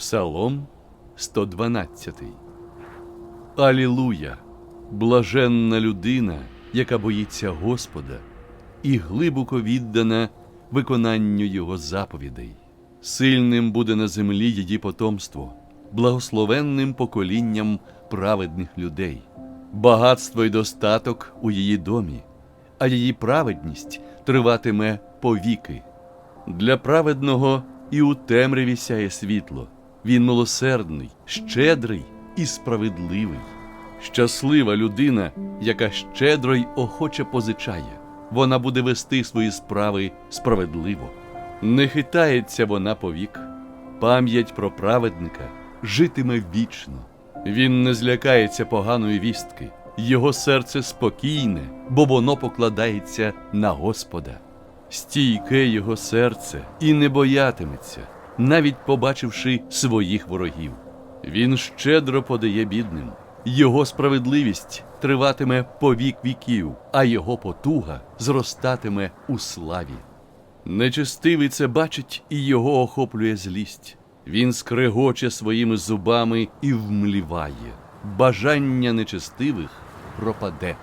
Псалом 112. Алілуя! Блаженна людина, яка боїться Господа, і глибоко віддана виконанню Його заповідей. Сильним буде на землі її потомство, благословенним поколінням праведних людей, багатство й достаток у її домі, а її праведність триватиме повіки. Для праведного і у темряві сяє світло. Він милосердний, щедрий і справедливий. Щаслива людина, яка щедро й охоче позичає. Вона буде вести свої справи справедливо. Не хитається вона повік. Пам'ять про праведника житиме вічно. Він не злякається поганої вістки. Його серце спокійне, бо воно покладається на Господа. Стійке його серце і не боятиметься, навіть побачивши своїх ворогів. Він щедро подає бідним. Його справедливість триватиме по вік віків, а його потуга зростатиме у славі. Нечестивий це бачить і його охоплює злість. Він скрегоче своїми зубами і вмліває. Бажання нечестивих пропаде.